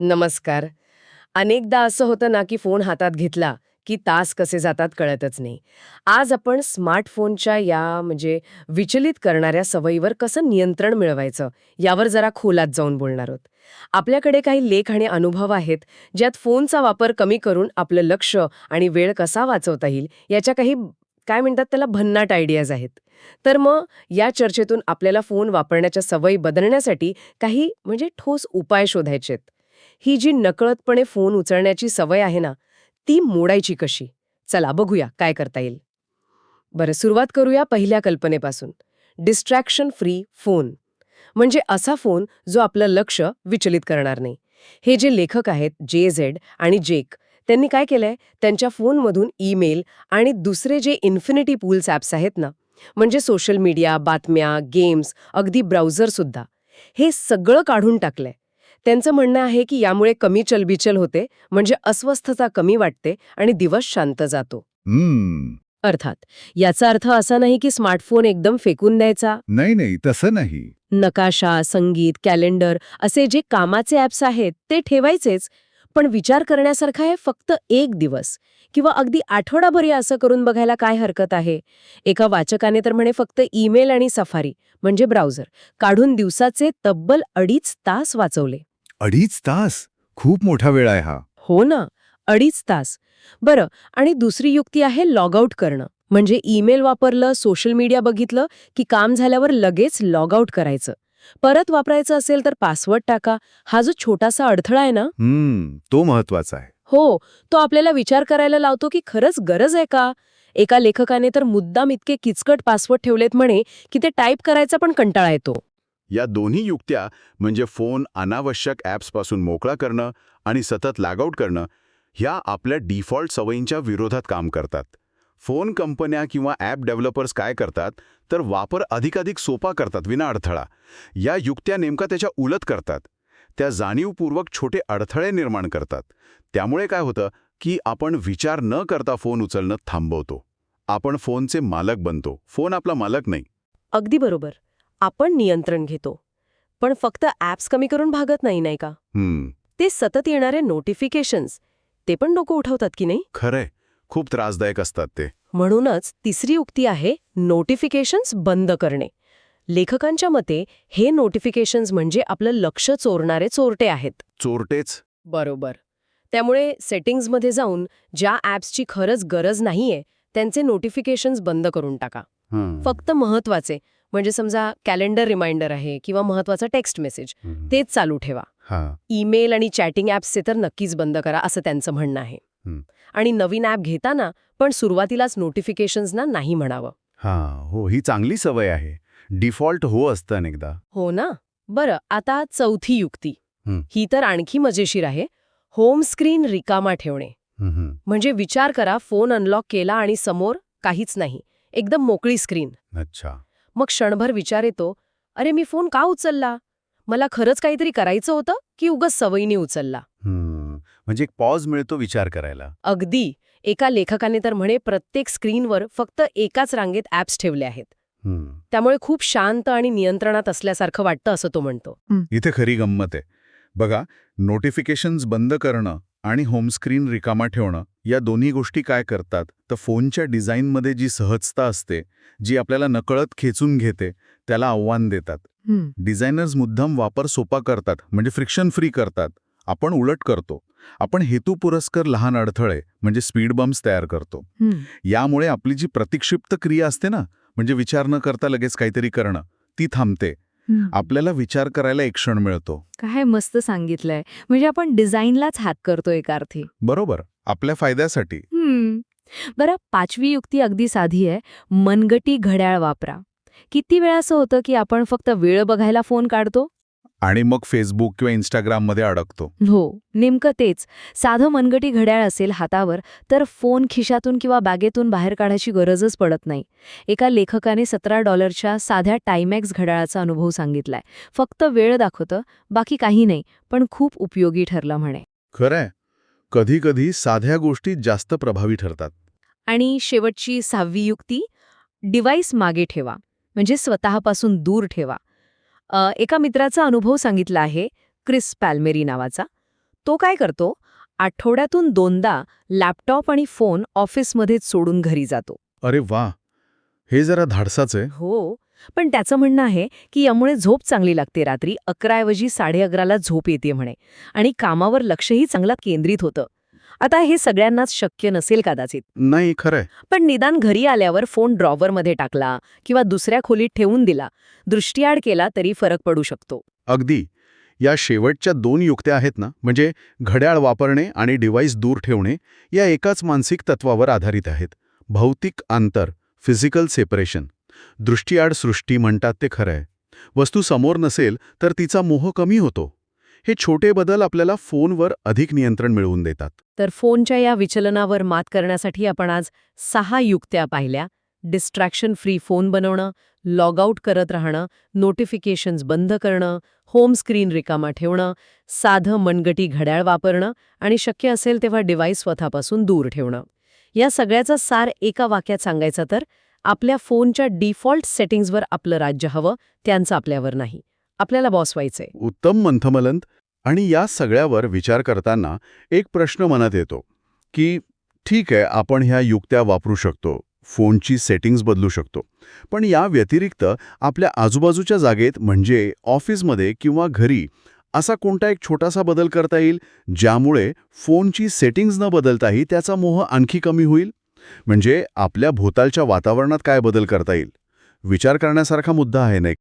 नमस्कार. अनेकदा असं होतं ना की फोन हातात घेतला की तास कसे जातात कळतच नाही. आज आपण स्मार्टफोनच्या या म्हणजे विचलित करणाऱ्या सवयीवर कसं नियंत्रण मिळवायचं यावर जरा खोलात जाऊन बोलणार आहोत. आपल्याकडे काही लेख आणि अनुभव आहेत ज्यात फोनचा वापर कमी करून आपलं लक्ष आणि वेळ कसा वाचवता येईल याच्या काही काय म्हणतात त्याला भन्नाट आयडियाज आहेत. तर मग या चर्चेतून आपल्याला फोन वापरण्याच्या सवयी बदलण्यासाठी काही म्हणजे ठोस उपाय शोधायचे आहेत. ही जी नकळतपणे फोन उचलण्याची सवय आहे ना ती मोडायची कशी? चला बघूया काय करता येईल. बरं सुरुवात करूया पहिल्या कल्पनेपासून. डिस्ट्रॅक्शन फ्री फोन म्हणजे असा फोन जो आपलं लक्ष विचलित करणार नाही. हे जे लेखक आहेत जे झेड आणि जेक त्यांनी काय केलंय? त्यांच्या फोनमधून ईमेल आणि दुसरे जे इन्फिनिटी पूल्स ॲप्स आहेत ना म्हणजे सोशल मीडिया बातम्या गेम्स अगदी ब्राउझर सुद्धा हे सगळं काढून टाकलंय. त्यांचं म्हणणं आहे की यामुळे कमी चलबिचल होते म्हणजे अस्वस्थता कमी वाटते आणि दिवस शांत जातो. हम्म. अर्थात याचा अर्थ असा नाही की स्मार्टफोन एकदम फेकून द्यायचा? नाही नाही तसं नाही. नकाशा संगीत कॅलेंडर असे जे कामाचे ॲप्स आहेत ते ठेवायचेच पण विचार करण्यासारखं आहे फक्त एक दिवस. किंवा अगदी आठवडाभरी असं करून बघायला काय हरकत आहे? एका वाचकाने तर म्हणे फक्त ईमेल आणि सफारी म्हणजे ब्राउझर काढून दिवसाचे तब्बल अडीच तास वाचवले. अडीच तास? खूप मोठा वेळ आहे हा. हो ना अडीच तास. बरं आणि दुसरी युक्ती आहे लॉग आउट करणं. म्हणजे ईमेल वापरलं सोशल मीडिया बघितलं की काम झाल्यावर लगेच लॉग आउट करायचं. परत वापरायचं असेल तर पासवर्ड टाका. हा जो छोटासा अडथळा आहे ना? हम्म तो महत्त्वाचा आहे. हो तो आपल्याला विचार करायला लावतो की खरंच गरज आहे का? एका लेखकाने तर मुद्दाम इतके किचकट पासवर्ड ठेवलेत म्हणे की ते टाईप करायचा पण कंटाळा येतो. या दोन्ही युक्त्या म्हणजे फोन अनावश्यक ॲप्सपासून मोकळा करणं आणि सतत लॅगआउट करणं ह्या आपल्या डिफॉल्ट सवयींच्या विरोधात काम करतात. फोन कंपन्या किंवा ॲप डेव्हलपर्स काय करतात तर वापर अधिकाधिक सोपा करतात विना अडथळा. या युक्त्या नेमका त्याच्या उलट करतात. त्या जाणीवपूर्वक छोटे अडथळे निर्माण करतात. त्यामुळे काय होतं की आपण विचार न करता फोन उचलणं थांबवतो. आपण फोनचे मालक बनतो. फोन आपला मालक नाही. अगदी बरोबर. आपण नियंत्रण घेतो. पण फक्त ॲप्स कमी करून भागत नाही नाही का? ते सतत येणारे नोटिफिकेशन्स ते पण डोकं उठवतात की नाही? खरंय. खूप त्रासदायक असतात ते. म्हणूनच तिसरी उक्ती आहे नोटिफिकेशन्स बंद करणे. लेखकांच्या मते हे नोटिफिकेशन्स म्हणजे आपलं लक्ष चोरणारे चोरटे आहेत. चोरटेच? बरोबर. त्यामुळे सेटिंग्जमध्ये जाऊन ज्या ॲप्सची खरंच गरज नाहीये त्यांचे नोटिफिकेशन्स बंद करून टाका. फक्त महत्त्वाचे म्हणजे समजा कॅलेंडर रिमाइंडर आहे किंवा महत्त्वाचा टेक्स्ट मेसेज. तेच चालू ठेवा. हा. ईमेल आणि चॅटिंग ॲप्सचे तर नक्कीच बंद करा असं त्यांचं म्हणणं आहे. आणि नवीन ॲप घेताना पण सुरुवातीलाच नोटिफिकेशन्सना नाही म्हणावं. हा हो ही चांगली सवय आहे. डिफॉल्ट हो असतं अनेकदा. हो ना? बरं आता चौथी युक्ती. हं. तर आणखी मजेशीर आहे. होम स्क्रीन रिकामा ठेवणे. म्हणजे विचार करा फोन अनलॉक केला आणि समोर काहीच नाही. एकदम मोकळी स्क्रीन अच्छा. मग क्षणभर विचार येतो अरे मी फोन का उचलला? मला खरंच काहीतरी करायचं होतं की उगच सवयीने उचलला. म्हणजे एक पॉज मिळतो विचार करायला. अगदी. एका लेखकाने तर म्हणे प्रत्येक स्क्रीनवर फक्त एकाच रांगेत ॲप्स ठेवले आहेत. त्यामुळे खूप शांत आणि नियंत्रणात असल्यासारखं वाटतं असं तो म्हणतो. इथे खरी गंमत आहे. बघा नोटिफिकेशन्स बंद करणं आणि होमस्क्रीन रिकामा ठेवणं या दोन्ही गोष्टी काय करतात? तर फोनच्या डिझाईनमध्ये जी सहजता असते जी आपल्याला नकळत खेचून घेते त्याला आव्हान देतात. डिझायनर्स मुद्दाम वापर सोपा करतात म्हणजे फ्रिक्शन फ्री करतात. आपण उलट करतो. आपण हेतुपुरस्कर लहान अडथळे म्हणजे स्पीड बम्प्स तयार करतो. यामुळे आपली जी प्रतिक्षिप्त क्रिया असते ना म्हणजे विचार न करता लगेच काहीतरी करणं ती थांबते. आपल्याला विचार करायला एक क्षण मिळतो. काय मस्त सांगितलंय. म्हणजे आपण डिझाईनलाच हॅक करतो एका अर्थी बरोबर. आपल्या फायद्यासाठी. बरं पाचवी युक्ती अगदी साधी आहे. मनगटी घड्याळ वापरा. किती वेळा असं होतं की आपण फक्त वेळ बघायला फोन काढतो? आणि मग फेसबुक किंवा इंस्टाग्राममध्ये अडकतो. हो नेमकं तेच. साधं मनगटी घड्याळ असेल हातावर तर फोन खिशातून किंवा बॅगेतून बाहेर काढायची गरजच पडत नाही. एका लेखकाने सतरा डॉलरच्या साध्या टायमॅक्स घड्याळाचा अनुभव सांगितलाय. फक्त वेळ दाखवतं बाकी काही नाही पण खूप उपयोगी ठरलं म्हणे. खरंय. कधी कधी साध्या गोष्टी जास्त प्रभावी ठरतात. आणि शेवटची सहावी युक्ती डिव्हाइस मागे ठेवा. म्हणजे स्वतःपासून दूर ठेवा. एका मित्राचा अनुभव सांगितला आहे क्रिस पॅल्मेरी नावाचा. तो काय करतो? आठवड्यातून दोनदा लॅपटॉप आणि फोन ऑफिसमध्येच सोडून घरी जातो. अरे वा! हे जरा धाडसाच आहे. हो पण त्याचं म्हणणं आहे की यामुळे झोप चांगली लागते रात्री अकराऐवजी साडे अकराला झोप येते म्हणे. आणि कामावर लक्षही चांगलं केंद्रित होतं. आता हे सगळ्यांनाच शक्य नसेल कदाचित. नाही खरंय. पण निदान घरी आल्यावर फोन ड्रॉवरमध्ये टाकला किंवा दुसऱ्या खोलीत ठेवून दिला. दृष्टिआड केला तरी फरक पडू शकतो. अगदी. या शेवटच्या दोन युक्त्या आहेत ना म्हणजे घड्याळ वापरणे आणि डिव्हाइस दूर ठेवणे या एकाच मानसिक तत्वावर आधारित आहेत. भौतिक अंतर फिजिकल सेपरेशन. दृष्टिआड सृष्टी म्हणतात ते खरं आहे वस्तू समोर नसेल तर तिचा मोह कमी होतो. हे छोटे बदल आपल्याला फोनवर अधिक नियंत्रण मिळवून देतात. तर फोनच्या या विचलनावर मात करण्यासाठी आपण आज सहा युक्त्या पाहिल्या. डिस्ट्रॅक्शन फ्री फोन बनवणं लॉग आउट करत राहणं नोटिफिकेशन्स बंद करणं होम स्क्रीन रिकामा ठेवणं साधं मनगटी घड्याळ वापरणं आणि शक्य असेल तेव्हा डिव्हाइस स्वतःपासून दूर ठेवणं. या सगळ्याचा सार एका वाक्यात सांगायचा तर आपल्या फोनच्या डिफॉल्ट सेटिंग्जवर आपलं राज्य हवं त्यांचं आपल्यावर नाही. आपल्याला बॉस व्हायचंय. उत्तम मंथमलंत आणि या सगळ्यावर विचार करताना एक प्रश्न मनात येतो की ठीक आहे आपण ह्या युक्त्या वापरू शकतो फोनची सेटिंग्ज बदलू शकतो पण या व्यतिरिक्त आपल्या आजूबाजूच्या जागेत म्हणजे ऑफिसमध्ये किंवा घरी असा कोणता एक छोटासा बदल करता येईल ज्यामुळे फोनची सेटिंग्ज न बदलताही त्याचा मोह आणखी कमी होईल? म्हणजे आपल्या भोवतालच्या वातावरणात काय बदल करता येईल? विचार करण्यासारखा मुद्दा आहे नाही